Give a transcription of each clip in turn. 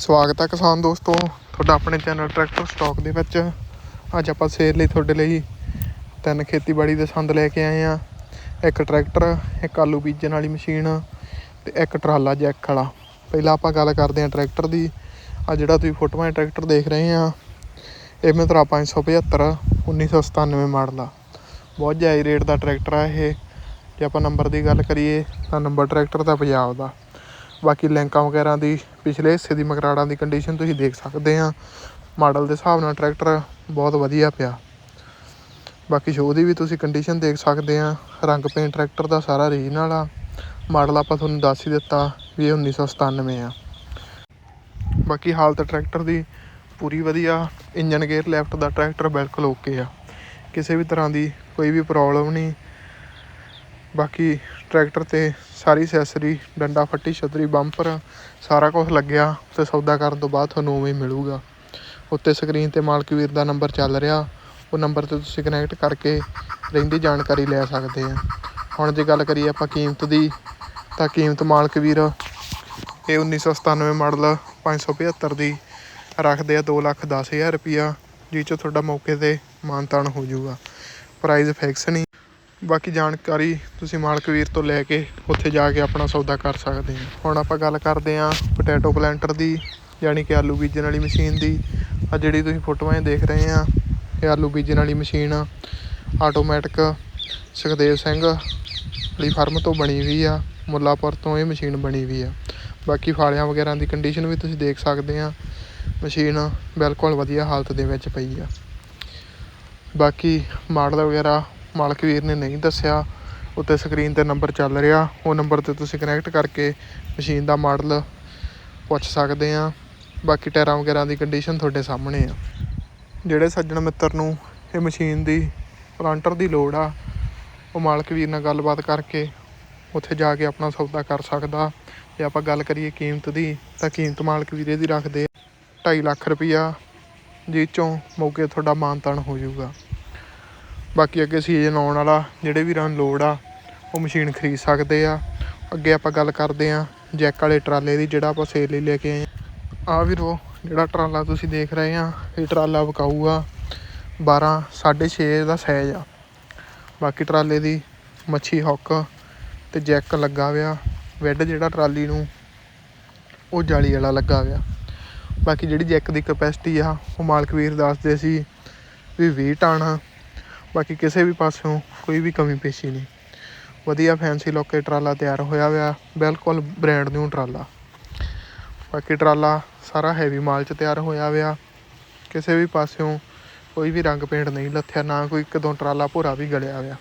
ਸਵਾਗਤ ਹੈ ਕਿਸਾਨ ਦੋਸਤੋ, ਤੁਹਾਡਾ ਆਪਣੇ ਚੈਨਲ ਟਰੈਕਟਰ ਸਟਾਕ ਦੇ ਵਿੱਚ। ਅੱਜ ਆਪਾਂ ਸੇਲ ਲਈ ਤੁਹਾਡੇ ਲਈ ਤਿੰਨ ਖੇਤੀਬਾੜੀ ਦੇ ਸੰਦ ਲੈ ਕੇ ਆਏ ਆ। ਇੱਕ ਟਰੈਕਟਰ ਇੱਕ ਆਲੂ ਬੀਜਣ ਵਾਲੀ ਮਸ਼ੀਨ ਤੇ ਇੱਕ ਟਰਾਲਾ ਜੈਕ ਵਾਲਾ। ਪਹਿਲਾਂ ਆਪਾਂ ਗੱਲ ਕਰਦੇ ਆ ਟਰੈਕਟਰ ਦੀ। ਆ ਜਿਹੜਾ ਤੁਸੀਂ ਫੋਟੋਆਂ ਟਰੈਕਟਰ ਦੇਖ ਰਹੇ ਆ, ਇਹ ਮਹਿੰਦਰਾ 575 1997 ਮਾਡਲ ਆ। ਬਹੁਤ ਜਾਇਜ਼ ਰੇਟ ਦਾ ਟਰੈਕਟਰ ਆ ਇਹ। ਜੇ ਆਪਾਂ ਨੰਬਰ ਦੀ ਗੱਲ ਕਰੀਏ ਤਾਂ ਨੰਬਰ ਟਰੈਕਟਰ ਦਾ ਪੰਜਾਬ ਦਾ। ਬਾਕੀ ਲੈਂਕਾਂ ਵਗੈਰਾ ਦੀ ਪਿਛਲੇ ਹਿੱਸੇ ਦੀ ਮਕਰਾੜਾਂ ਦੀ ਕੰਡੀਸ਼ਨ ਤੁਸੀਂ ਦੇਖ ਸਕਦੇ ਆ। ਮਾਡਲ ਦੇ ਹਿਸਾਬ ਨਾਲ ਟਰੈਕਟਰ ਬਹੁਤ ਵਧੀਆ ਪਿਆ। ਬਾਕੀ ਸ਼ੋਅ ਦੀ ਵੀ ਤੁਸੀਂ ਕੰਡੀਸ਼ਨ ਦੇਖ ਸਕਦੇ ਆ। ਰੰਗ ਪੇਂਟ ਟਰੈਕਟਰ ਦਾ ਸਾਰਾ ਰੀਜਨਲ ਆ। ਮਾਡਲ ਆਪਾਂ ਤੁਹਾਨੂੰ ਦੱਸ ਹੀ ਦਿੱਤਾ ਵੀ ਇਹ 1997 ਆ। ਬਾਕੀ ਹਾਲਤ ਟਰੈਕਟਰ ਦੀ ਪੂਰੀ ਵਧੀਆ। ਇੰਜਨ ਗੇਅਰ ਲੈਫਟ ਦਾ ਟਰੈਕਟਰ ਬਿਲਕੁਲ ਓਕੇ ਆ। ਕਿਸੇ ਵੀ ਤਰ੍ਹਾਂ ਦੀ ਕੋਈ ਵੀ ਪ੍ਰੋਬਲਮ ਨਹੀਂ। ਬਾਕੀ ਟਰੈਕਟਰ ਤੇ ਸਾਰੀ ਅਸੈਸਰੀ ਡੰਡਾ ਫੱਟੀ, ਛਤਰੀ, ਬੰਪਰ, ਸਾਰਾ ਕੁਝ ਲੱਗਿਆ ਤੇ ਸੌਦਾ ਕਰਨ ਤੋਂ ਬਾਅਦ ਤੁਹਾਨੂੰ ਉਵੇਂ ਹੀ ਮਿਲੂਗਾ। ਉੱਤੇ ਸਕਰੀਨ ਤੇ ਮਾਲਕ ਵੀਰ ਦਾ ਨੰਬਰ ਚੱਲ ਰਿਹਾ। ਉਹ ਨੰਬਰ ਤੇ ਤੁਸੀਂ ਕਨੈਕਟ ਕਰਕੇ ਰਹਿੰਦੀ ਜਾਣਕਾਰੀ ਲੈ ਸਕਦੇ ਆ। ਹੁਣ ਜੇ ਗੱਲ ਕਰੀਏ ਆਪਾਂ ਕੀਮਤ ਦੀ, ਤਾਂ ਕੀਮਤ ਮਾਲਕ ਵੀਰ ਇਹ 1997 ਮਾਡਲ 575 ਦੀ ਰੱਖਦੇ ਆ 2 ਲੱਖ ਦਸ ਹਜ਼ਾਰ ਰੁਪਿਆ ਜਿਸ 'ਚ ਤੁਹਾਡਾ ਮੌਕੇ ਤੇ ਮਾਨਤਾਨ ਹੋ ਜਾਊਗਾ। ਪ੍ਰਾਈਸ ਫਿਕਸ ਨਹੀਂ ਬਾਕੀ ਜਾਣਕਾਰੀ ਤੁਸੀਂ ਮਾਲਕ ਵੀਰ ਤੋਂ ਲੈ ਕੇ ਉੱਥੇ ਜਾ ਕੇ ਆਪਣਾ ਸੌਦਾ ਕਰ ਸਕਦੇ ਹੋ। ਹੁਣ ਆਪਾਂ ਗੱਲ ਕਰਦੇ ਹਾਂ ਪੋਟੈਟੋ ਪਲੈਂਟਰ ਦੀ, ਯਾਨੀ ਕਿ ਆਲੂ ਬੀਜਣ ਵਾਲੀ ਮਸ਼ੀਨ ਦੀ। ਆ ਜਿਹੜੀ ਤੁਸੀਂ ਫੋਟੋਆਂ ਦੇਖ ਰਹੇ ਆ ਇਹ ਆਲੂ ਬੀਜਣ ਵਾਲੀ ਮਸ਼ੀਨ ਆਟੋਮੈਟਿਕ ਸੁਖਦੇਵ ਸਿੰਘ ਵਾਲੀ ਫਰਮ ਤੋਂ ਬਣੀ ਹੋਈ ਆ, ਮੁੱਲਾਪੁਰ ਤੋਂ ਇਹ ਮਸ਼ੀਨ ਬਣੀ ਹੋਈ ਆ। ਬਾਕੀ ਫਾਲਿਆਂ ਵਗੈਰਾ ਦੀ ਕੰਡੀਸ਼ਨ ਵੀ ਤੁਸੀਂ ਦੇਖ ਸਕਦੇ ਆ ਮਸ਼ੀਨ ਬਿਲਕੁਲ ਵਧੀਆ ਹਾਲਤ ਦੇ ਵਿੱਚ ਪਈ ਆ। ਬਾਕੀ ਮਾਡਲ ਵਗੈਰਾ ਮਾਲਕ ਵੀਰ ਨੇ ਨਹੀਂ ਦੱਸਿਆ, ਉੱਤੇ ਸਕਰੀਨ ਤੇ ਨੰਬਰ ਚੱਲ ਰਿਹਾ। ਉਹ ਨੰਬਰ ਤੇ ਤੁਸੀਂ ਕਨੈਕਟ ਕਰਕੇ ਮਸ਼ੀਨ ਦਾ ਮਾਡਲ ਪੁੱਛ ਸਕਦੇ ਆ। ਬਾਕੀ ਟਾਇਰਾਂ ਵਗੈਰਾ ਦੀ ਕੰਡੀਸ਼ਨ ਤੁਹਾਡੇ ਸਾਹਮਣੇ ਆ। ਜਿਹੜੇ ਸੱਜਣ ਮਿੱਤਰ ਨੂੰ ਇਹ ਮਸ਼ੀਨ ਦੀ ਪਲਾਂਟਰ ਦੀ ਲੋੜ ਆ, ਉਹ ਮਾਲਕ ਵੀਰ ਨਾਲ ਗੱਲਬਾਤ ਕਰਕੇ ਉੱਥੇ ਜਾ ਕੇ ਆਪਣਾ ਸੌਦਾ ਕਰ ਸਕਦਾ। ਜੇ ਆਪਾਂ ਗੱਲ ਕਰੀਏ ਕੀਮਤ ਦੀ, ਤਾਂ ਕੀਮਤ ਮਾਲਕ ਵੀਰੇ ਦੀ ਰੱਖਦੇ 2.5 ਲੱਖ ਰੁਪਈਆ ਜਿਸ ਚੋਂ ਮੌਕੇ ਤੁਹਾਡਾ ਮਾਨਤਾਨ ਹੋ ਜਾਊਗਾ। ਬਾਕੀ ਅੱਗੇ ਸੀਜ਼ਨ ਆਉਣ ਵਾਲਾ, ਜਿਹੜੇ ਵੀਰਾਂ ਨੂੰ ਲੋੜ ਆ, ਉਹ ਮਸ਼ੀਨ ਖਰੀਦ ਸਕਦੇ ਆ। ਅੱਗੇ ਆਪਾਂ ਗੱਲ ਕਰਦੇ ਆ ਜੈਕ ਵਾਲੇ ਟਰਾਲੇ ਦੀ, ਜਿਹੜਾ ਆਪਾਂ ਸੇਲ ਲਈ ਲੈ ਕੇ ਆਏ ਆ। ਆਹ ਵੀਰੋ, ਜਿਹੜਾ ਟਰਾਲਾ ਤੁਸੀਂ ਦੇਖ ਰਹੇ ਆ, ਇਹ ਟਰਾਲਾ ਵਿਕਾਊ ਆ 12 6.5 ਦਾ ਸਾਈਜ਼ ਆ। ਬਾਕੀ ਟਰਾਲੇ ਦੀ ਮੱਛੀ ਹੁੱਕ ਤੇ ਜੈਕ ਲੱਗਾ ਹੋਇਆ ਵੈੱਡ ਜਿਹੜਾ ਟਰਾਲੀ ਨੂੰ, ਉਹ ਜਾਲੀ ਵਾਲਾ ਲੱਗਾ ਹੋਇਆ। ਬਾਕੀ ਜਿਹੜੀ ਜੈਕ ਦੀ ਕਪੈਸਿਟੀ ਆ, ਉਹ ਮਾਲਕ ਵੀਰ ਦੱਸਦੇ ਸੀ ਵੀ 20 ਟਨ ਬਾਕੀ ਕਿਸੇ ਵੀ ਪਾਸਿਓਂ ਕੋਈ ਵੀ ਕਮੀ ਪੇਸ਼ੀ ਨਹੀਂ। ਵਧੀਆ ਫੈਂਸੀ ਲੋਕੇ ਟਰਾਲਾ ਤਿਆਰ ਹੋਇਆ ਹੋਇਆ, ਬਿਲਕੁਲ ਬ੍ਰਾਂਡ ਨਿਊ ਟਰਾਲਾ। ਬਾਕੀ ਟਰਾਲਾ ਸਾਰਾ ਹੈਵੀ ਮਾਲ ਚ ਤਿਆਰ ਹੋਇਆ ਹੋਇਆ। ਕਿਸੇ ਵੀ ਪਾਸਿਓਂ ਕੋਈ ਵੀ ਰੰਗ ਪੇਂਟ ਨਹੀਂ ਲੱਥਿਆ, ਨਾ ਕੋਈ ਕਦੋਂ ਟਰਾਲਾ ਭੋਰਾ ਵੀ ਗਲਿਆ ਹੋਇਆ।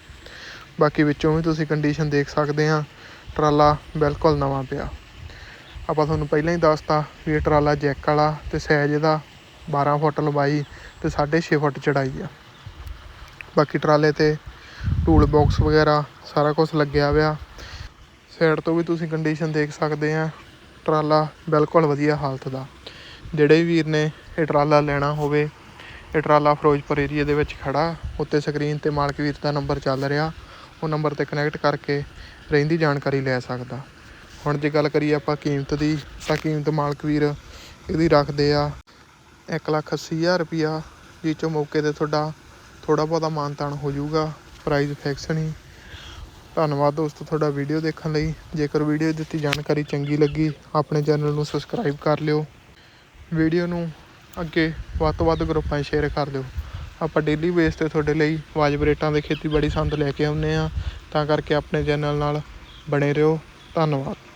ਬਾਕੀ ਵਿੱਚੋਂ ਵੀ ਤੁਸੀਂ ਕੰਡੀਸ਼ਨ ਦੇਖ ਸਕਦੇ ਆ ਟਰਾਲਾ ਬਿਲਕੁਲ ਨਵਾਂ ਪਿਆ। ਆਪਾਂ ਤੁਹਾਨੂੰ ਪਹਿਲਾਂ ਹੀ ਦੱਸਤਾ ਵੀ ਇਹ ਟਰਾਲਾ ਜੈਕ ਵਾਲਾ ਤੇ ਸਾਈਜ਼ ਇਹਦਾ 12 ਫੁੱਟ ਲੰਬਾਈ ਤੇ 6.5 ਫੁੱਟ ਚੜਾਈ ਆ। ਬਾਕੀ ਟਰਾਲੇ ਤੇ ਟੂਲ ਬਾਕਸ ਵਗੈਰਾ ਸਾਰਾ ਕੁਝ ਲੱਗਿਆ ਹੋਇਆ ਸਾਈਡ ਤੋਂ ਵੀ ਤੁਸੀਂ ਕੰਡੀਸ਼ਨ ਦੇਖ ਸਕਦੇ ਆ। ਟਰਾਲਾ ਬਿਲਕੁਲ ਵਧੀਆ ਹਾਲਤ ਦਾ। ਜਿਹੜੇ ਵੀਰ ਨੇ ਇਹ ਟਰਾਲਾ ਲੈਣਾ ਹੋਵੇ, ਇਹ ਟਰਾਲਾ ਫਿਰੋਜ਼ਪੁਰ ਏਰੀਆ ਦੇ ਵਿੱਚ ਖੜਾ, ਉੱਤੇ ਸਕਰੀਨ ਤੇ ਮਾਲਕ ਵੀਰ ਦਾ ਨੰਬਰ ਚੱਲ ਰਿਹਾ। ਉਹ ਨੰਬਰ ਤੇ ਕਨੈਕਟ ਕਰਕੇ ਰਹਿੰਦੀ ਜਾਣਕਾਰੀ ਲੈ ਸਕਦਾ। ਹੁਣ ਜੇ ਗੱਲ ਕਰੀਏ ਆਪਾਂ ਕੀਮਤ ਦੀ, ਤਾਂ ਕੀਮਤ ਮਾਲਕ ਵੀਰ ਇਹਦੀ ਰੱਖਦੇ ਆ 180000 ਰੁਪਿਆ ਜਿਸ ਚੋਂ ਮੌਕੇ ਤੇ ਤੁਹਾਡਾ ਥੋੜਾ ਬਹੁਤਾ ਮਾਨਤਾਨ ਹੋ ਜਾਊਗਾ ਪ੍ਰਾਈਜ਼ ਫਿਕਸ ਨਹੀਂ। ਧੰਨਵਾਦ ਦੋਸਤੋ ਤੁਹਾਡਾ ਵੀਡੀਓ ਦੇਖਣ ਲਈ। ਜੇਕਰ ਵੀਡੀਓ ਦਿੱਤੀ ਜਾਣਕਾਰੀ ਚੰਗੀ ਲੱਗੀ, ਆਪਣੇ ਚੈਨਲ ਨੂੰ ਸਬਸਕ੍ਰਾਈਬ ਕਰ ਲਿਓ। ਵੀਡੀਓ ਨੂੰ ਅੱਗੇ ਵੱਧ ਤੋਂ ਵੱਧ ਗਰੁੱਪਾਂ 'ਚ ਸ਼ੇਅਰ ਕਰ ਲਿਓ। ਆਪਾਂ ਡੇਲੀ ਬੇਸ ਤੇ ਤੁਹਾਡੇ ਲਈ ਵਾਜਬ ਰੇਟਾਂ ਦੇ ਖੇਤੀਬਾੜੀ ਸੰਦ ਲੈ ਕੇ ਆਉਂਦੇ ਆ ਤਾਂ ਕਰਕੇ ਆਪਣੇ ਚੈਨਲ ਨਾਲ ਬਣੇ ਰਹੋ। ਧੰਨਵਾਦ।